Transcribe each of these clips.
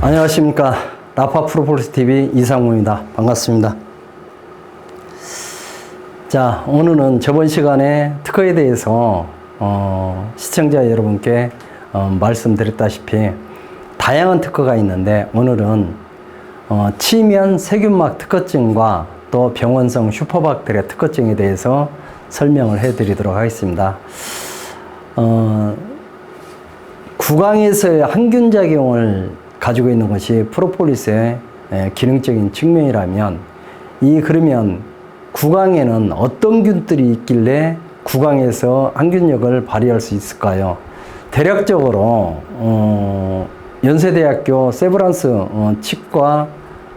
안녕하십니까. 나파 프로폴리스 TV 이상무입니다. 반갑습니다. 자, 오늘은 저번 시간에 특허에 대해서 어, 시청자 여러분께 어, 말씀드렸다시피 다양한 특허가 있는데 오늘은 어, 치면 세균막 특허증과 또 병원성 슈퍼박테리아 특허증에 대해서 설명을 해드리도록 하겠습니다. 어, 구강에서의 항균 작용을 가지고 있는 것이 프로폴리스의 에, 기능적인 측면이라면 이 그러면 구강에는 어떤 균들이 있길래 구강에서 항균력을 발휘할 수 있을까요? 대략적으로 어, 연세대학교 세브란스 어, 치과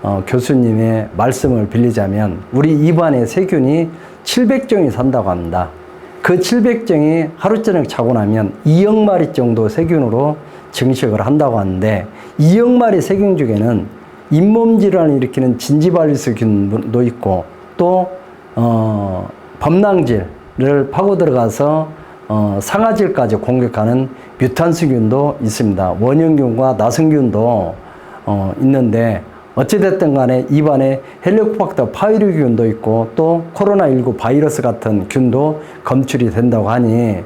어, 교수님의 말씀을 빌리자면 우리 입안에 세균이 700종이 산다고 합니다. 그 700종이 하루 저녁 자고 나면 2억 마리 정도 세균으로 증식을 한다고 하는데 2억 마리 세균 중에는 잇몸 질환을 일으키는 진지발리스균도 있고 또 어, 범낭질을 파고 들어가서 어, 상아질까지 공격하는 뮤탄스균도 있습니다. 원형균과 나성균도 어, 있는데 어찌됐든 간에 입안에 헬리코박터 파이류균도 있고 또 코로나19 바이러스 같은 균도 검출이 된다고 하니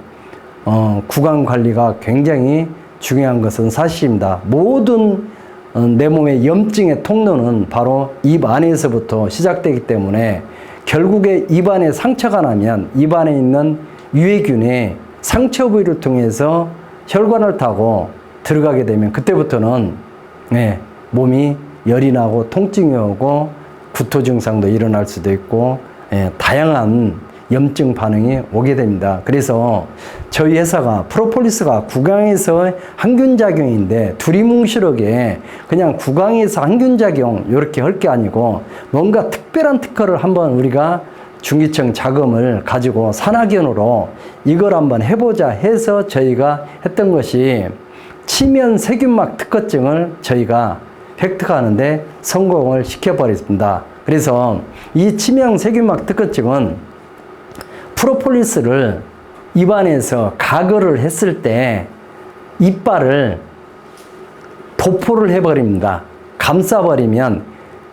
어, 구강 관리가 굉장히 중요한 것은 사실입니다. 모든 어, 내 몸의 염증의 통로는 바로 입 안에서부터 시작되기 때문에 결국에 입안에 상처가 나면 입안에 있는 유해균이 상처 부위를 통해서 혈관을 타고 들어가게 되면 그때부터는 네, 몸이 열이 나고 통증이 오고 구토 증상도 일어날 수도 있고 예, 다양한 염증 반응이 오게 됩니다. 그래서 저희 회사가 프로폴리스가 구강에서 항균 작용인데 두리뭉실하게 그냥 구강에서 항균 작용 이렇게 할 게 아니고 뭔가 특별한 특허를 한번 우리가 중기청 자금을 가지고 산학연으로 이걸 한번 해보자 해서 저희가 했던 것이 치면 세균막 특허증을 저희가 획득하는데 성공을 시켜버렸습니다. 그래서 이 치명 세균막 특허증은 프로폴리스를 입안에서 가글을 했을 때 이빨을 도포를 해버립니다. 감싸버리면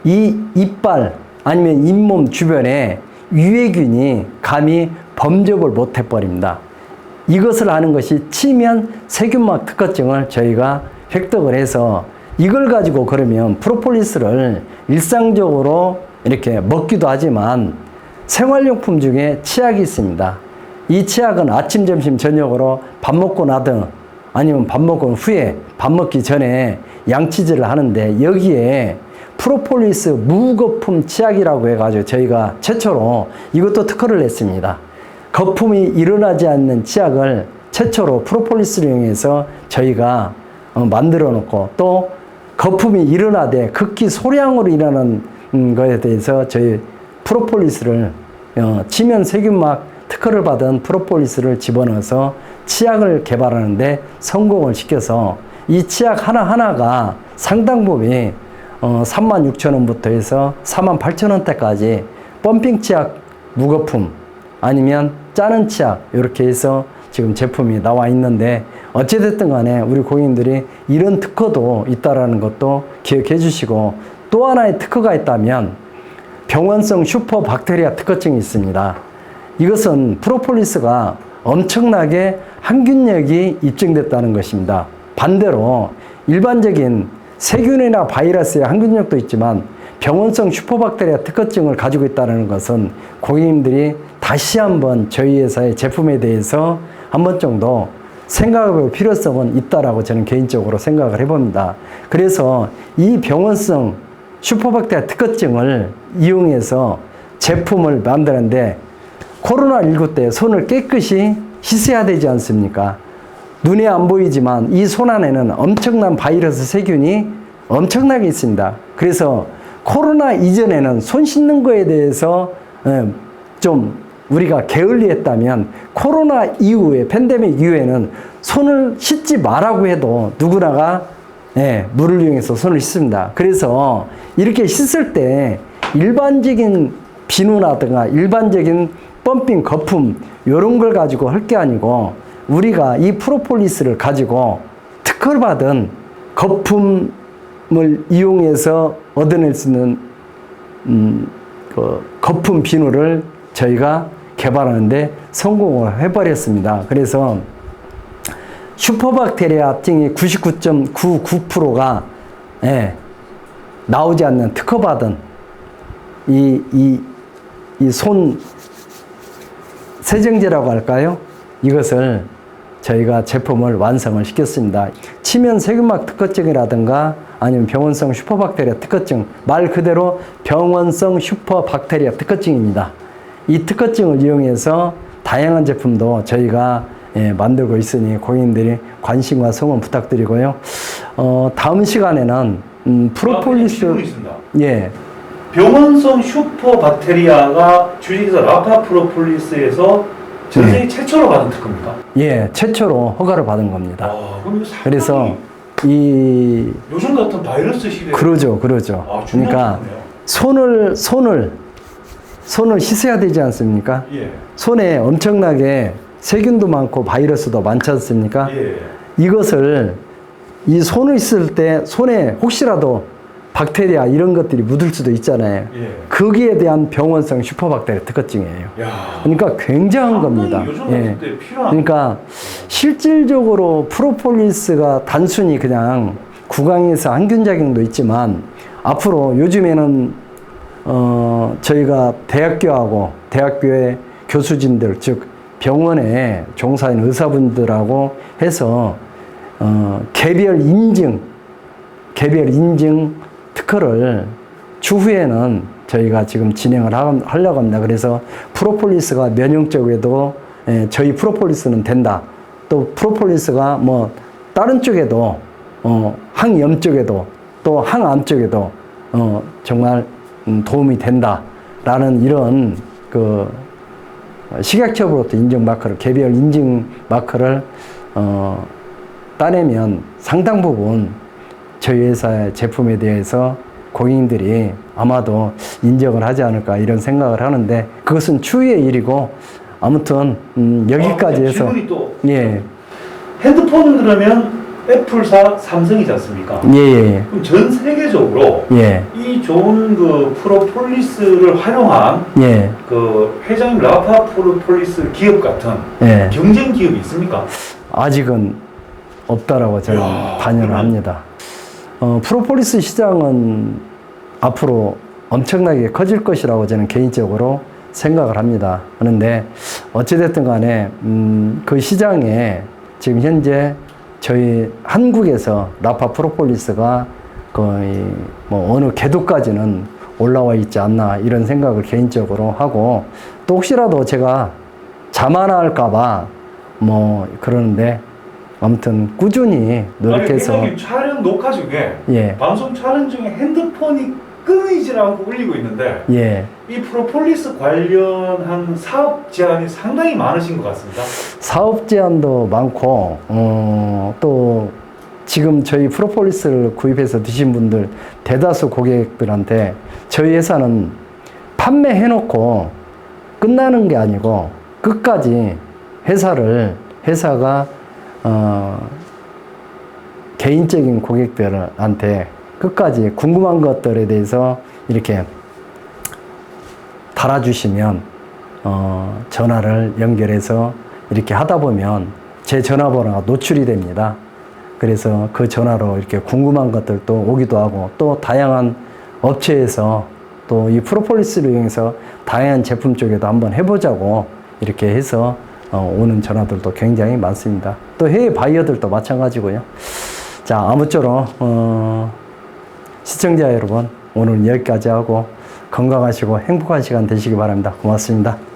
이 이빨 아니면 잇몸 주변에 유해균이 감히 범접을 못 해버립니다. 이것을 하는 것이 치면 세균막 특허증을 저희가 획득을 해서 이걸 가지고 그러면 프로폴리스를 일상적으로 이렇게 먹기도 하지만 생활용품 중에 치약이 있습니다. 이 치약은 아침, 점심, 저녁으로 밥 먹고 나든 아니면 밥 먹은 후에 밥 먹기 전에 양치질을 하는데 여기에 프로폴리스 무거품 치약이라고 해가지고 저희가 최초로 이것도 특허를 냈습니다. 거품이 일어나지 않는 치약을 최초로 프로폴리스를 이용해서 저희가 어, 만들어 놓고 또 거품이 일어나되 극히 소량으로 일어나는 음, 것에 대해서 저희 프로폴리스를 어, 치면 세균막 특허를 받은 프로폴리스를 집어넣어서 치약을 개발하는데 성공을 시켜서 이 치약 하나하나가 상당 부분이 어, 3만 6천 원부터 해서 4만 8천 원대까지 펌핑 치약 무거품 아니면 짜는 치약 이렇게 해서 지금 제품이 나와 있는데 어찌됐든 간에 우리 고객님들이 이런 특허도 있다라는 것도 기억해 주시고 또 하나의 특허가 있다면 병원성 슈퍼 박테리아 특허증이 있습니다. 이것은 프로폴리스가 엄청나게 항균력이 입증됐다는 것입니다. 반대로 일반적인 세균이나 바이러스의 항균력도 있지만 병원성 슈퍼박테리아 특허증을 가지고 있다는 것은 고객님들이 다시 한번 저희 회사의 제품에 대해서 한 번 정도 생각해 볼 필요성은 있다라고 저는 개인적으로 생각을 해봅니다. 그래서 이 병원성 슈퍼박테리아 특허증을 이용해서 제품을 만드는데 코로나19 때 손을 깨끗이 씻어야 되지 않습니까? 눈에 안 보이지만 이 손 안에는 엄청난 바이러스 세균이 엄청나게 있습니다. 그래서 코로나 이전에는 손 씻는 거에 대해서 예, 좀 우리가 게을리했다면 코로나 이후에 팬데믹 이후에는 손을 씻지 말라고 해도 누구나가 예, 물을 이용해서 손을 씻습니다. 그래서 이렇게 씻을 때 일반적인 비누라든가 일반적인 펌핑 거품 이런 걸 가지고 할 게 아니고 우리가 이 프로폴리스를 가지고 특허받은 거품을 이용해서 얻어낼 수 있는 음, 그 거품 비누를 저희가 개발하는데 성공을 해버렸습니다. 그래서 슈퍼박테리아 등이 99.99%가 예, 나오지 않는 특허받은 이 이 이 손 세정제라고 할까요? 이것을 저희가 제품을 완성을 시켰습니다. 치면 세균막 특허증이라든가 아니면 병원성 슈퍼박테리아 특허증 말 그대로 병원성 슈퍼박테리아 특허증입니다. 이 특허증을 이용해서 다양한 제품도 저희가 예, 만들고 있으니 고객님들이 관심과 성원 부탁드리고요. 어, 다음 시간에는 음, 프로폴리스 질문이 있습니다. 예, 병원성 슈퍼 박테리아가 주식회사 라파 프로폴리스에서 전 세계 최초로 받은 특허입니까? 예, 최초로 허가를 받은 겁니다. 아, 그래서 이 요즘 같은 바이러스 시대에 그러죠, 그러죠. 아, 그러니까. 손을 손을 손을 씻어야 되지 않습니까? 예. 손에 엄청나게 세균도 많고 바이러스도 많지 않습니까? 예. 이것을 이 손을 씻을 때 손에 혹시라도 박테리아 이런 것들이 묻을 수도 있잖아요. 예. 거기에 대한 병원성 슈퍼박테리아 특허증이에요. 야. 그러니까 굉장한 겁니다. 예. 그러니까 실질적으로 프로폴리스가 단순히 그냥 구강에서 항균 작용도 있지만 앞으로 요즘에는 어 저희가 대학교하고 대학교의 교수진들 즉 병원에 종사하는 의사분들하고 해서 어 개별 인증 개별 인증 특허를 추후에는 저희가 지금 진행을 하- 하려고 합니다. 그래서 프로폴리스가 면역적에도 예, 저희 프로폴리스는 된다. 또 프로폴리스가 뭐 다른 쪽에도 어, 항염 쪽에도 또 항암 쪽에도 어, 정말 음, 도움이 된다라는 이런 그 식약처로부터 인증 마크를 개별 인증 마크를 어, 따내면 상당 부분 저희 회사의 제품에 대해서 고객님들이 아마도 인정을 하지 않을까 이런 생각을 하는데 그것은 추후의 일이고 아무튼 음, 여기까지 아, 해서 예, 핸드폰은 그러면 애플사 삼성이지 않습니까? 예, 예, 그럼 전 세계적으로 예, 이 좋은 그 프로폴리스를 활용한 예, 그 회장님 라파 프로폴리스 기업 같은 예. 경쟁 기업이 있습니까? 아직은 없다라고 저는 이야, 단연을 그러면- 합니다. 어, 프로폴리스 시장은 앞으로 엄청나게 커질 것이라고 저는 개인적으로 생각을 합니다. 그런데 어찌됐든 간에, 음, 그 시장에 지금 현재 저희 한국에서 라파 프로폴리스가 거의 뭐 어느 궤도까지는 올라와 있지 않나 이런 생각을 개인적으로 하고 또 혹시라도 제가 자만할까봐 뭐 그러는데 아무튼 꾸준히 노력해서 아니, 촬영 녹화 중에 예, 방송 촬영 중에 핸드폰이 끊이질 않고 울리고 있는데 예. 이 프로폴리스 관련한 사업 제안이 상당히 많으신 것 같습니다. 사업 제안도 많고, 어, 또 지금 저희 프로폴리스를 구입해서 드신 분들 대다수 고객들한테 저희 회사는 판매해놓고 끝나는 게 아니고 끝까지 회사를, 회사가, 어, 개인적인 고객들한테 끝까지 궁금한 것들에 대해서 이렇게 달아주시면 어, 전화를 연결해서 이렇게 하다 보면 제 전화번호가 노출이 됩니다. 그래서 그 전화로 이렇게 궁금한 것들도 오기도 하고 또 다양한 업체에서 또 이 프로폴리스를 이용해서 다양한 제품 쪽에도 한번 해보자고 이렇게 해서 어, 오는 전화들도 굉장히 많습니다. 또 해외 바이어들도 마찬가지고요. 자, 아무쪼록 어, 시청자 여러분 오늘 여기까지 하고 건강하시고 행복한 시간 되시기 바랍니다. 고맙습니다.